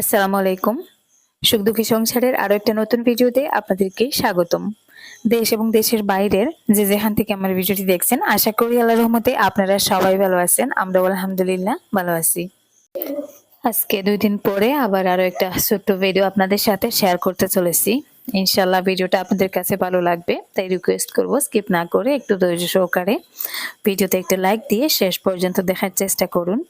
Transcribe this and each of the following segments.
আসসালামু আলাইকুম। সুখ দুঃখী সংসারের আরও একটা নতুন ভিডিওতে আপনাদেরকে স্বাগতম। দেশ এবং দেশের বাইরের যে যেখান থেকে আমার ভিডিওটি দেখছেন, আশা করি আল্লাহ রহমতে আপনারা সবাই ভালো আছেন। আমরা আলহামদুলিল্লাহ ভালো আছি। আজকে দুই দিন পরে আবার আরও একটা ছোট্ট ভিডিও আপনাদের সাথে শেয়ার করতে চলেছি। ইনশাল্লাহ ভিডিওটা আপনাদের কাছে ভালো লাগবে, তাই রিকোয়েস্ট করব স্কিপ না করে একটু ধৈর্য সহকারে ভিডিওতে একটা লাইক দিয়ে শেষ পর্যন্ত দেখার চেষ্টা করুন।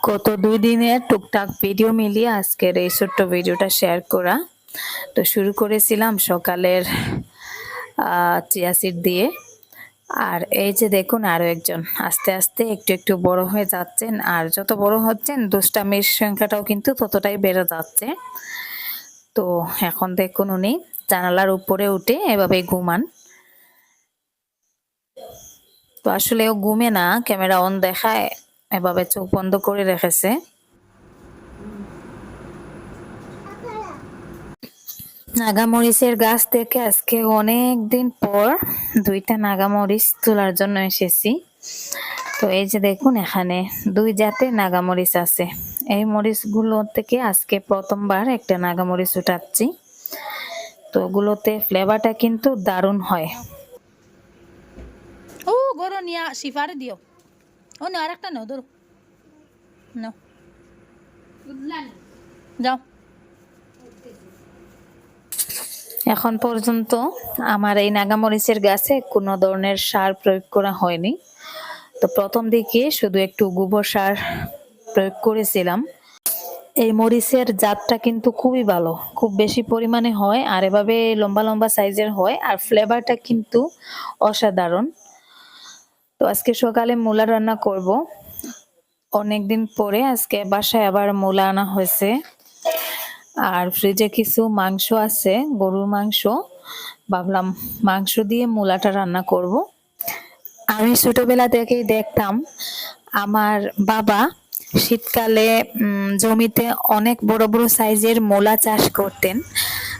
গত দুই দিনের টুকটাক ভিডিও মিলিয়ে আজকের এই ছোট্ট ভিডিওটা শেয়ার করা। তো শুরু করেছিলাম সকালের চিয়া সিড দিয়ে। আর এই যে দেখুন আরও একজন, আস্তে আস্তে একটু একটু বড় হয়ে যাচ্ছেন। আর যত বড় হচ্ছেন, দুষ্টামির সংখ্যাটাও কিন্তু ততটাই বেড়ে যাচ্ছে। তো এখন দেখুন উনি জানালার উপরে উঠে এভাবে ঘুমান। তো আসলে ও ঘুমে না, ক্যামেরা অন দেখায়। এভাবে চোখ বন্ধ করে রেখেছে। নাগামরিচের গাছ থেকে আজকে অনেক দিন পর দুইটা নাগামরিচ তোলার জন্য এসেছি। তো এই যে দেখুন এখানে দুই জাতের নাগামরিচ আছে। এই মরিচগুলো থেকে আজকে প্রথমবার একটা নাগামরিচ উঠাচ্ছি। তো ওগুলোতে ফ্লেভারটা কিন্তু দারুণ হয়। ও, গরো নিয়া সিফারে দিও। ও না আরেকটা নাও ধরো। নাও। যাও। এখন পর্যন্ত আমার এই নাগামরিচের গাছে কোনো ধরনের সার প্রয়োগ করা হয়নি। তো প্রথম দিকে শুধু একটু গোবর সার প্রয়োগ করেছিলাম। এই মরিচের জাতটা কিন্তু খুবই ভালো খুব বেশি পরিমাণে হয় আর এভাবে লম্বা লম্বা সাইজের হয় আর ফ্লেভারটা কিন্তু অসাধারণ। তো আজকে সকালে মূলা রান্না করব। অনেকদিন পরে আজকে বাসায় আবার মূলা আনা হয়েছে। আর ফ্রিজে কিছু মাংস আছে, গরুর মাংস। ভাবলাম মাংস দিয়ে মূলাটা রান্না করব। আমি ছোটবেলা থেকেই দেখতাম, আমার বাবা শীতকালে জমিতে অনেক বড় বড় সাইজের মূলা চাষ করতেন।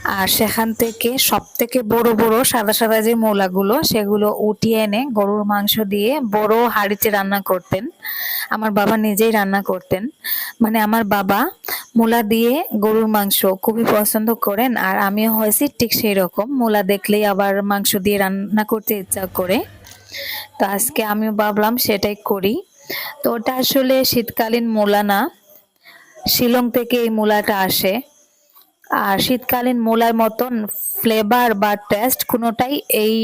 আর সেখান থেকে সব থেকে বড় বড় সাদা সাদা যে মূলাগুলো, সেগুলো উঠিয়ে এনে গরুর মাংস দিয়ে বড় হাঁড়িতে রান্না করতেন। আমার বাবা নিজেই রান্না করতেন। মানে আমার বাবা মূলা দিয়ে গরুর মাংস খুবই পছন্দ করেন আর আমিও হয়েছি ঠিক সেই রকম মূলা দেখলেই আবার মাংস দিয়ে রান্না করতে ইচ্ছা করে। তো আজকে আমিও ভাবলাম সেটাই করি। তো ওটা আসলে শীতকালীন মূলা না। শিলং থেকে এই মূলাটা আসে। আর শীতকালীন মূলার মতন ফ্লেভার বা টেস্ট কোনোটাই এই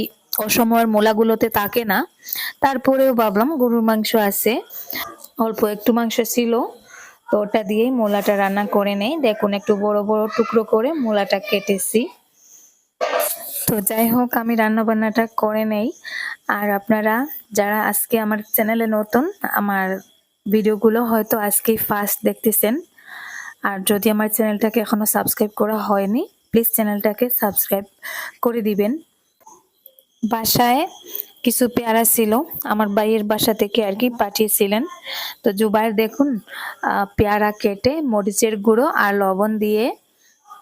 অসময়ের মূলাগুলোতে থাকে না। তারপরেও ভাবলাম গরুর মাংস আছে। অল্প একটু মাংস ছিল, তো ওটা দিয়েই মূলাটা রান্না করে নেই। দেখুন, একটু বড় বড় টুকরো করে মূলাটা কেটেছি। তো যাই হোক, আমি রান্না বান্নাটা করে নেই। আর আপনারা যারা আজকে আমার চ্যানেলে নতুন, আমার ভিডিওগুলো হয়তো আজকেই ফার্স্ট দেখতেছেন। আর যদি আমার চ্যানেলটাকে এখনও সাবস্ক্রাইব করা হয়নি প্লিজ চ্যানেলটাকে সাবস্ক্রাইব করে দিবেন। বাসায় কিছু পেয়ারা ছিল আমার ভাইয়ের বাসা থেকে আর কি পাঠিয়েছিলেন। তো জুবাইর দেখুন পেয়ারা কেটে মরিচের গুঁড়ো আর লবণ দিয়ে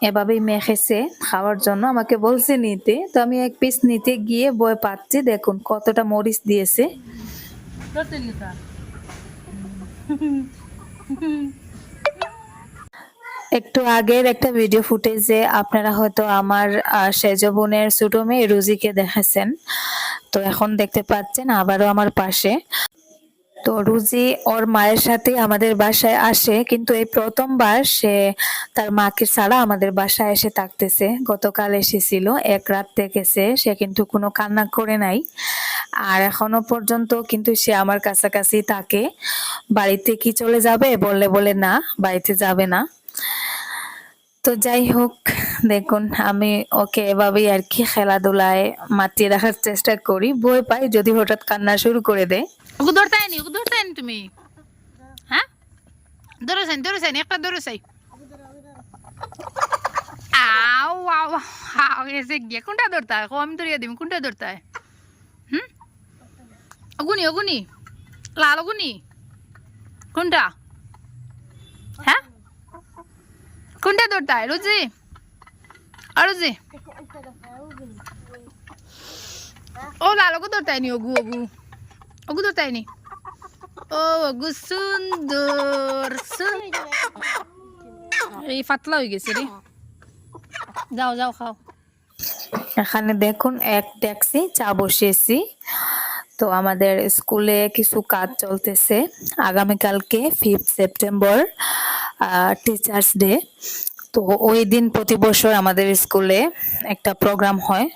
এভাবেই মেখেছে খাওয়ার জন্য আমাকে বলছে নিতে। তো আমি এক পিস নিতে গিয়ে বয়ে পাচ্ছি দেখুন কতটা মরিচ দিয়েছে। একটু আগের একটা ভিডিও ফুটেজে আপনারা হয়তো আমার সেজ বোনের ছোট মেয়ে রুজিকে দেখেছেন। তো এখন দেখতে পাচ্ছেন আবারও আমার পাশে। তো রুজি ওর মায়ের সাথে আমাদের বাসায় আসে, কিন্তু এই প্রথমবার সে তার মাকে ছাড়া আমাদের বাসায় এসে থাকতেছে। গতকাল এসেছিল, এক রাত থেকেছে সে কিন্তু কোনো কান্না করে নাই। আর এখনও পর্যন্ত কিন্তু সে আমার কাছাকাছি থাকে। বাড়িতে কি চলে যাবে? বললে বলে না, বাড়িতে যাবে না। তো যাই হোক, দেখুন, আমি ওকে এভাবেই আর কি খেলাধুলায় মাতিয়ে রাখার চেষ্টা করি। বই পাই যদি হঠাৎ কান্না শুরু করে দেয়। ওকে ধরতে আইনি, ওকে ধরতে আইনি তুমি। হ্যাঁ? সাইন সাইন, একটা সাই আও আও এসে গিয়ে। কোনটা ধরতে হয়? আমি ধরিয়ে দিবি কোনটা ধরতে হয়? হুম? অগুনি অগুনি। লাল অগুনি। কোনটা? হ্যাঁ? কোনটা হয় রুজি আর রুজি ও লাল ওগু ধরতে হয়নি ওগু ওগু ওগু ধরতে হয়নি ও ওগু সুন্দর এই পাতলা হয়ে গেছে রে যাও যাও, খাও। এখানে দেখুন, এক ট্যাক্সি, চা বসিয়েছি। তো আমাদের স্কুলে কিছু কাজ চলতেছে। আগামীকালকে ফিফথ সেপ্টেম্বর টিচার্স ডে তো ওই দিন প্রতি বছর আমাদের স্কুলে একটা প্রোগ্রাম হয়।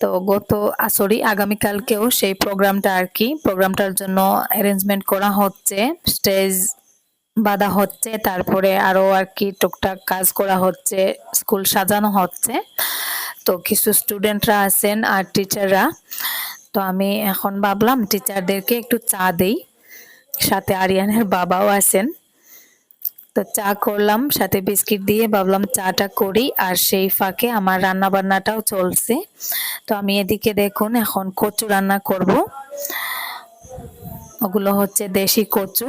তো গত সরি আগামীকালকেও সেই প্রোগ্রামটা আর কি প্রোগ্রামটার জন্য অ্যারেঞ্জমেন্ট করা হচ্ছে স্টেজ বাঁধা হচ্ছে, তারপরে আরও আর কি টুকটাক কাজ করা হচ্ছে, স্কুল সাজানো হচ্ছে। তো কিছু স্টুডেন্টরা আছেন আর টিচাররা তো আমি এখন ভাবলাম টিচারদেরকে একটু চা দেই। সাথে আরিয়ানের বাবাও আছেন। তো চা করলাম, সাথে বিস্কিট দিয়ে ভাবলাম চাটা করি আর সেই ফাঁকে আমার রান্না বান্নাটাও চলছে। তো আমি এদিকে দেখুন, এখন কচু রান্না করব। ওগুলো হচ্ছে দেশি কচু।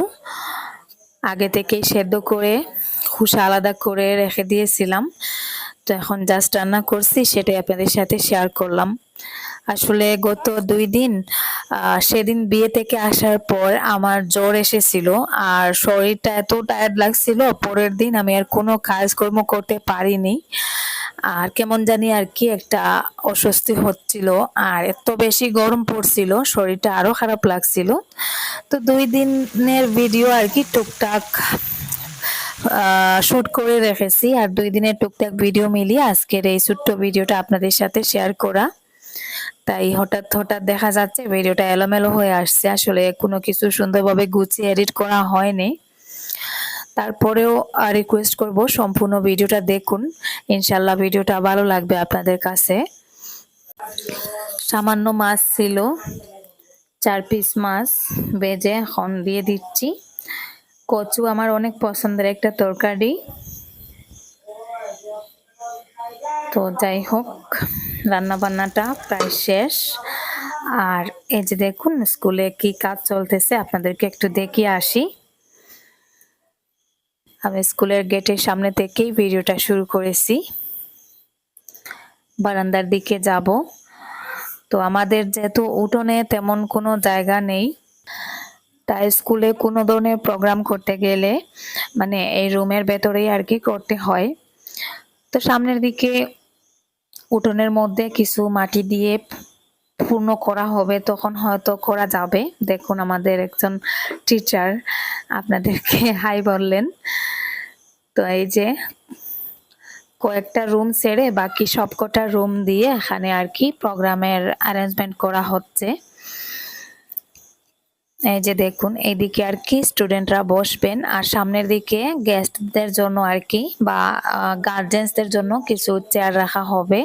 আগে থেকেই সেদ্ধ করে খোসা আলাদা করে রেখে দিয়েছিলাম। তো এখন জাস্ট রান্না করছি, সেটাই আপনাদের সাথে শেয়ার করলাম। আসলে গত দুই দিন সেদিন বিয়ে থেকে আসার পর আমার জ্বর এসেছিল। আর শরীরটা এত টায়ার্ড লাগছিল, পরের দিন আমি আর কোনো কাজকর্ম করতে পারিনি। আর কেমন জানি আর কি একটা অস্বস্তি হচ্ছিল। আর এত বেশি গরম পড়ছিল, শরীরটা আরও খারাপ লাগছিল। তো দুই দিনের ভিডিও আর কি টুকটাক শ্যুট করে রেখেছি। আর দুই দিনের টুকটাক ভিডিও মিলিয়ে আজকের এই ছোট্ট ভিডিওটা আপনাদের সাথে শেয়ার করা। তাই হঠাৎ হঠাৎ দেখা যাচ্ছে ভিডিওটা এলোমেলো হয়ে আসছে। আসলে কোনো কিছু সুন্দরভাবে গুছিয়ে এডিট করা হয়নি। তারপরেও রিকোয়েস্ট করব সম্পূর্ণ ভিডিওটা দেখুন। ইনশাল্লাহ ভিডিওটা ভালো লাগবে আপনাদের কাছে। সামান্য মাছ ছিল, চার পিস মাছ ভেজে এখন দিয়ে দিচ্ছি। কচু আমার অনেক পছন্দের একটা তরকারি। তো যাই হোক। রান্না বান্নাটা প্রায় শেষ। আর এই যে দেখুন, স্কুলে কি কাজ চলতেছে, আপনাদেরকে একটু দেখিয়ে আসি। আমি স্কুলের গেটের সামনে থেকেই ভিডিওটা শুরু করেছি। বারান্দার দিকে যাব। তো আমাদের যেহেতু উঠোনে তেমন কোনো জায়গা নেই, তাই স্কুলে কোনো ধরনের প্রোগ্রাম করতে গেলে মানে এই রুমের ভেতরেই আর কি করতে হয়। তো সামনের দিকে উঠোনের মধ্যে কিছু মাটি দিয়ে পূর্ণ করা হবে, তখন হয়তো করা যাবে। দেখুন আমাদের একজন টিচার আপনাদেরকে হাই বললেন। তো এই যে কয়েকটা রুম ছেড়ে বাকি সবকটা রুম দিয়ে এখানে আর কি প্রোগ্রামের অ্যারেঞ্জমেন্ট করা হচ্ছে। এই যে দেখুন এইদিকে আর কি স্টুডেন্টরা বসবেন। আর সামনের দিকে গেস্টদের জন্য আর কি বা গার্জেন্সদের জন্য কিছু চেয়ার রাখা হবে।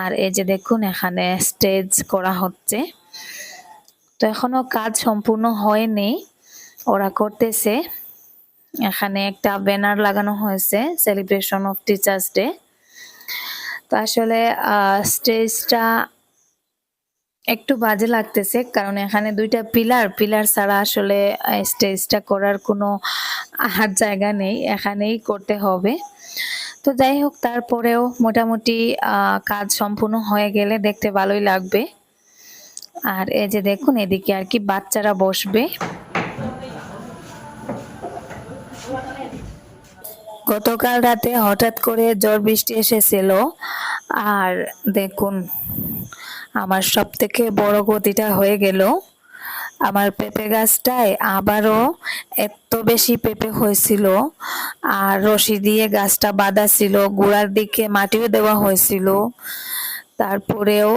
আর এই যে দেখুন, এখানে স্টেজ করা হচ্ছে। তো এখনও কাজ সম্পূর্ণ হয়নি, ওরা করতেছে। এখানে একটা ব্যানার লাগানো হয়েছে সেলিব্রেশন অফ টিচার্স ডে তো আসলে স্টেজটা একটু বাজে লাগতেছে, কারণ এখানে দুইটা পিলার পিলার ছাড়া আসলে স্টেজটা করার কোনো হাত জায়গা নেই, এখানেই করতে হবে। তো যাই হোক, তারপরেও মোটামুটি কাজ সম্পূর্ণ হয়ে গেলে দেখতে ভালোই লাগবে। আর এই যে দেখুন, এদিকে আর কি বাচ্চারা বসবে। গতকাল রাতে হঠাৎ করে ঝড় বৃষ্টি এসেছিল। আর দেখুন আমার সব থেকে বড় গতিটা হয়ে গেল। আমার পেঁপে গাছটায় আবারও এত বেশি পেঁপে হয়েছিল। আর রশি দিয়ে গাছটা বাঁধা ছিল, গোড়ার দিকে মাটিও দেওয়া হয়েছিল। তারপরেও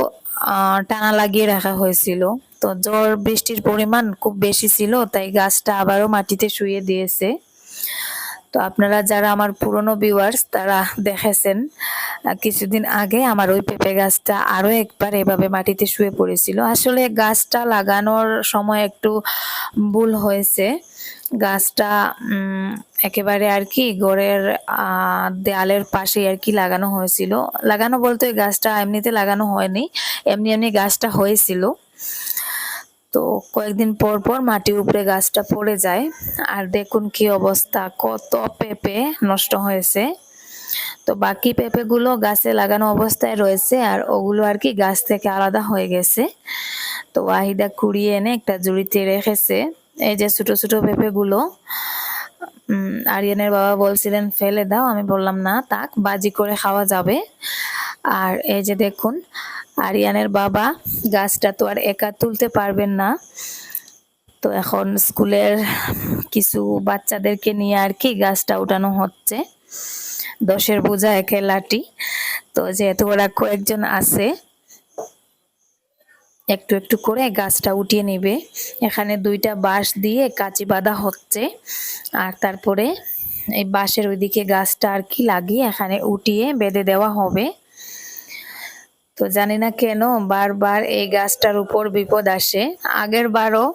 টানা লাগিয়ে রাখা হয়েছিল। তো জ্বর, বৃষ্টির পরিমাণ খুব বেশি ছিল, তাই গাছটা আবারও মাটিতে শুয়ে দিয়েছে। তো আপনারা যারা আমার পুরনো ভিউয়ার্স তারা দেখেছেন কিছুদিন আগে আমার ওই পেঁপে গাছটা আরও একবার এভাবে মাটিতে শুয়ে পড়েছিল। আসলে গাছটা লাগানোর সময় একটু ভুল হয়েছে। গাছটা একেবারে আর কি আহ, দেয়ালের পাশে আর কি লাগানো হয়েছিল। লাগানো বলতে গাছটা এমনিতে লাগানো হয়নি এমনি এমনি গাছটা হয়েছিল। তো কয়েকদিন পর পর মাটির উপরে গাছটা পড়ে যায়। আর দেখুন কি অবস্থা, কত পেঁপে নষ্ট হয়েছে। তো বাকি পেঁপেগুলো গাছে লাগানো অবস্থায় রয়েছে আর ওগুলো আর কি গাছ থেকে আলাদা হয়ে গেছে। তো ওয়াহিদা কুড়িয়ে এনে একটা জুড়িতে রেখেছে। এই যে ছোট ছোট পেঁপেগুলো আরিয়ানের বাবা বলছিলেন, ফেলে দাও। আমি বললাম, না তাক বাজি করে খাওয়া যাবে। আর এই যে দেখুন আরিয়ানের বাবা, গাছটা তো আর একা তুলতে পারবেন না। তো এখন স্কুলের কিছু বাচ্চাদেরকে নিয়ে আর কি গাছটা উঠানো হচ্ছে। দশের বোঝা একে লাঠি। তো যেহেতু ওরা কয়েকজন আছে, একটু একটু করে গাছটা উঠিয়ে নেবে। এখানে দুইটা বাঁশ দিয়ে কাঁচি বাঁধা হচ্ছে। আর তারপরে এই বাঁশের ওইদিকে গাছটা আর কি লাগিয়ে এখানে উঠিয়ে বেঁধে দেওয়া হবে। তো জানি না কেন বারবার এই গাছটার উপর বিপদ আসে। আগের বারও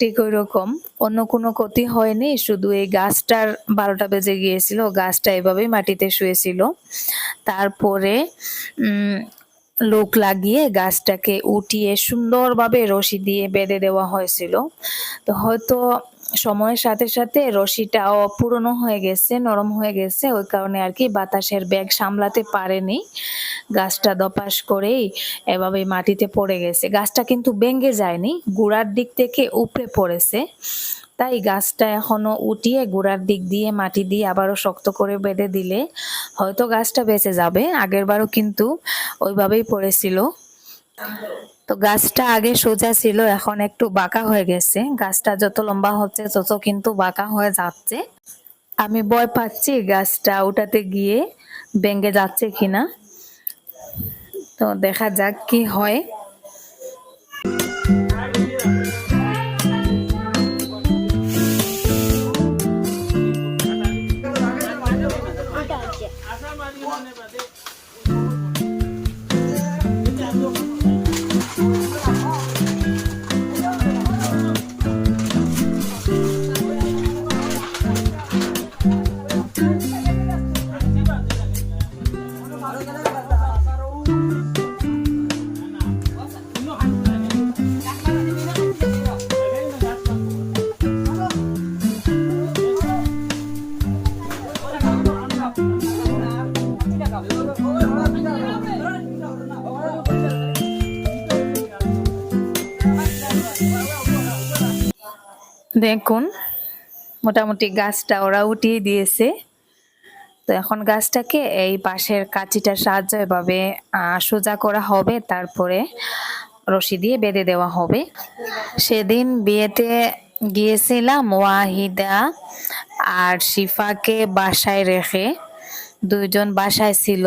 ঠিক ওই রকম অন্য কোনো ক্ষতি হয়নি, শুধু এই গাছটার বারোটা বেজে গিয়েছিল, গাছটা এভাবেই মাটিতে শুয়েছিল। তারপরে লোক লাগিয়ে গাছটাকে উঠিয়ে সুন্দরভাবে রশি দিয়ে বেঁধে দেওয়া হয়েছিল। তো হয়তো সময়ের সাথে সাথে রশিটাও পুরনো হয়ে গেছে, নরম হয়ে গেছে। ওই কারণে আর কি বাতাসের ব্যাগ সামলাতে পারেনি। গাছটা দপাস করেই এভাবে মাটিতে পড়ে গেছে। গাছটা কিন্তু ভেঙে যায়নি, গোড়ার দিক থেকে উপরে পড়েছে। তাই গাছটা এখনও উঠিয়ে গোড়ার দিক দিয়ে মাটি দিয়ে আবারও শক্ত করে বেঁধে দিলে হয়তো গাছটা বেঁচে যাবে। আগেরবারও কিন্তু ওইভাবেই পড়েছিল। তো গাছটা আগে সোজা ছিল, এখন একটু বাঁকা হয়ে গেছে। গাছটা যত লম্বা হচ্ছে, তত কিন্তু বাঁকা হয়ে যাচ্ছে। আমি ভয় পাচ্ছি গাছটা উঠাতে গিয়ে ভেঙে যাচ্ছে কিনা। তো দেখা যাক কি হয়। দেখুন, মোটামুটি গাছটা ওরা উঠিয়ে দিয়েছে। তো এখন গাছটাকে এই পাশের কাঁচিটার সাহায্যে এভাবে সোজা করা হবে, তারপরে রশি দিয়ে বেঁধে দেওয়া হবে। সেদিন বিয়েতে গিয়েছিলাম ওয়াহিদা আর শিফাকে বাসায় রেখে। দুইজন বাসায় ছিল।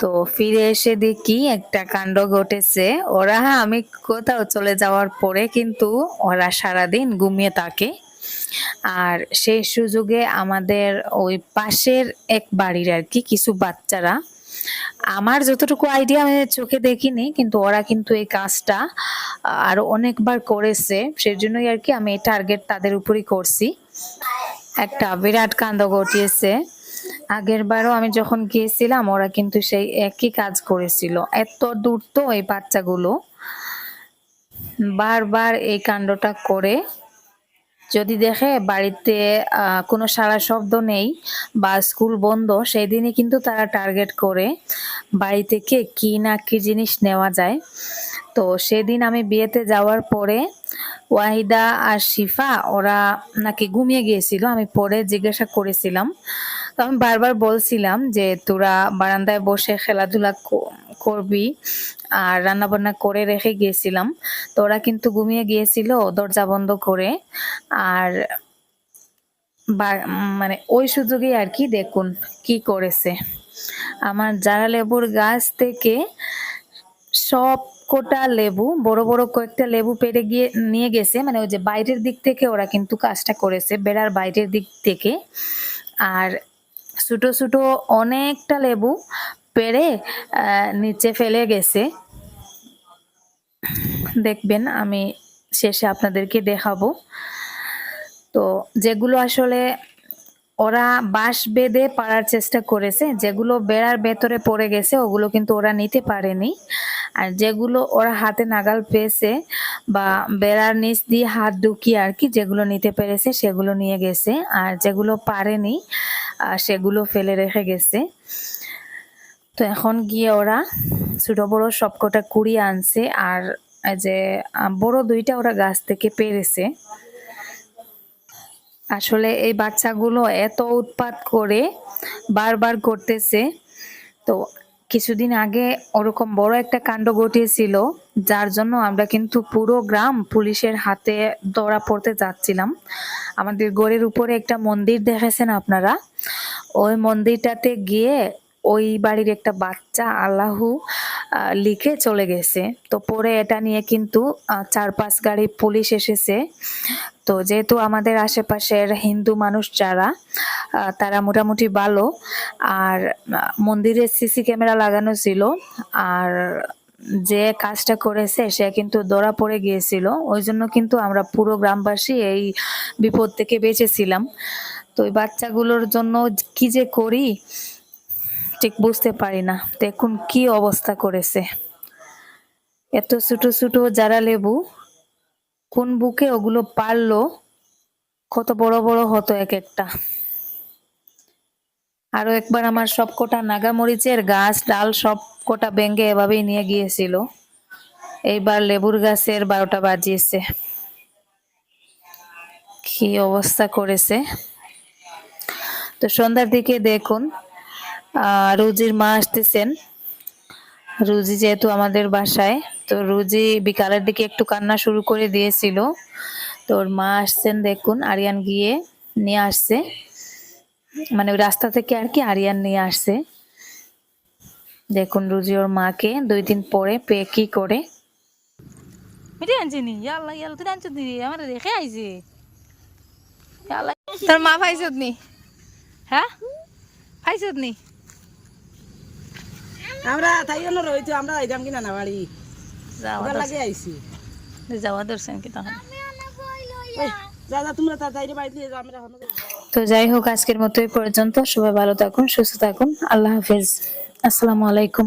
তো ফিরে এসে দেখি একটা কাণ্ড ঘটেছে। ওরা আমি কোথাও চলে যাওয়ার পরে কিন্তু ওরা সারাদিন ঘুমিয়ে থাকে। আর সেই সুযোগে আমাদের ওই পাশের এক বাড়ির আর কি কিছু বাচ্চারা, আমার যতটুকু আইডিয়া আমি চোখে দেখিনি, কিন্তু ওরা কিন্তু এই কাজটা, আরও অনেকবার করেছে। সেজন্যই আর কি আমি এই টার্গেট তাদের উপরই করছি। একটা বিরাট কাণ্ড ঘটিয়েছে। আগের বারও আমি যখন গিয়েছিলাম, ওরা কিন্তু সেই একই কাজ করেছিল। এত দূর তো এই বাচ্চাগুলো। বারবার এই কাণ্ডটা করে। যদি দেখে বাড়িতে কোনো সারা শব্দ নেই বা স্কুল বন্ধ সেই দিনই কিন্তু তারা টার্গেট করে বাড়ি থেকে কি না কি জিনিস নেওয়া যায়। তো সেদিন আমি বিয়েতে যাওয়ার পরে ওয়াহিদা আর শিফা, ওরা নাকি ঘুমিয়ে গিয়েছিল। আমি পরে জিজ্ঞাসা করেছিলাম তো আমি বারবার বলছিলাম যে তোরা বারান্দায় বসে খেলাধুলা করবি আর রান্না বান্না করে রেখে গিয়েছিলাম। তো ওরা কিন্তু ঘুমিয়ে গিয়েছিল দরজা বন্ধ করে। আর মানে ওই সুযোগে আর কি দেখুন কি করেছে। আমার জারা লেবুর গাছ থেকে সব কোটা লেবু, বড় বড় কয়েকটা লেবু পেরে গিয়ে নিয়ে গেছে মানে ওই যে বাইরের দিক থেকে ওরা কিন্তু কাজটা করেছে, বেড়ার বাইরের দিক থেকে। আর ছোট ছোটো অনেকটা লেবু পেরে নিচে ফেলে গেছে। দেখবেন আমি শেষে আপনাদেরকে দেখাবো। তো যেগুলো আসলে ওরা বাঁশ বেঁধে পারার চেষ্টা করেছে, যেগুলো বেড়ার ভেতরে পড়ে গেছে, ওগুলো কিন্তু ওরা নিতে পারেনি। আর যেগুলো ওরা হাতে নাগাল পেয়েছে বা বেড়ার নিচ দিয়ে হাত ঢুকিয়ে আর কি যেগুলো নিতে পেরেছে সেগুলো নিয়ে গেছে, আর যেগুলো পারেনি সেগুলো ফেলে রেখে গেছে। তো এখন গিয়ে ওরা ছোট বড় সবকটা কুড়িয়ে আনছে আর যে বড় দুইটা ওরা গাছ থেকে পেরেছে। আসলে এই বাচ্চাগুলো এত উৎপাত করে বারবার করতেছে। তো কিছুদিন আগে ওরকম বড় একটা কাণ্ড ঘটিয়েছিল, যার জন্য আমরা কিন্তু পুরো গ্রাম পুলিশের হাতে ধরা পড়তে যাচ্ছিলাম। আমাদের গড়ের উপরে একটা মন্দির দেখেছেন আপনারা? ওই মন্দিরটাতে গিয়ে ওই বাড়ির একটা বাচ্চা আল্লাহু লিখে চলে গেছে। তো পরে এটা নিয়ে কিন্তু চার পাঁচ গাড়ি পুলিশ এসেছে। তো যেহেতু আমাদের আশেপাশের হিন্দু মানুষ যারা তারা মোটামুটি ভালো। আর মন্দিরে সিসি ক্যামেরা লাগানো ছিল। আর যে কাজটা করেছে, সে কিন্তু ধরা পড়ে গিয়েছিল। ওই জন্য কিন্তু আমরা পুরো গ্রামবাসী এই বিপদ থেকে বেঁচেছিলাম। তো ওই বাচ্চাগুলোর জন্য কি যে করি, ঠিক বুঝতে পারি না। দেখুন কি অবস্থা করেছে। এত ছোট ছোট যারা লেবু, কোন বুকে ওগুলো পারল, কত বড় বড় হতো এক একটা। আরও একবার আমার সব কটা নাগামরিচের গাছ, ডাল সব কটা ব্যাঙ্গে এভাবেই নিয়ে গিয়েছিল। এইবার লেবুর গাছের বারোটা বাজিয়েছে। কি অবস্থা করেছে? তো সন্ধ্যার দিকে দেখুন রুজির মা আসতেছেন। রুজি যেহেতু আমাদের বাসায়, তো রুজি বিকালের দিকে একটু কান্না শুরু করে দিয়েছিল। তোর মা আসছেন দেখুন, আরিয়ান গিয়ে নিয়ে আসছে। মানে ওই রাস্তা থেকে আর কি আরিয়ান নিয়ে আসছে। দেখুন রুজি ওর মাকে দুই দিন পরে পে কি করে। মিটি আনছি নি? ইয়াল্লা ইয়াল্লা তুই আনছো দি আমার রেখে আইছে। ইয়াল্লা তোর মা পাইছত নি? হ্যাঁ? পাইছত নি? আমরা তাই জন্য রয়েছে আমরা যাইতাম কিনা না বাড়ি। যাওয়া লাগে আইছি। যাওয়া দর্শন কি তখন। যা যা তোমরা তাড়াতাড়ি বাড়িতে যাও আমরা এখনও তো যাই হোক, আজকের মতো এই পর্যন্ত। সবাই ভালো থাকুন, সুস্থ থাকুন। আল্লাহ হাফিজ। আসসালামু আলাইকুম।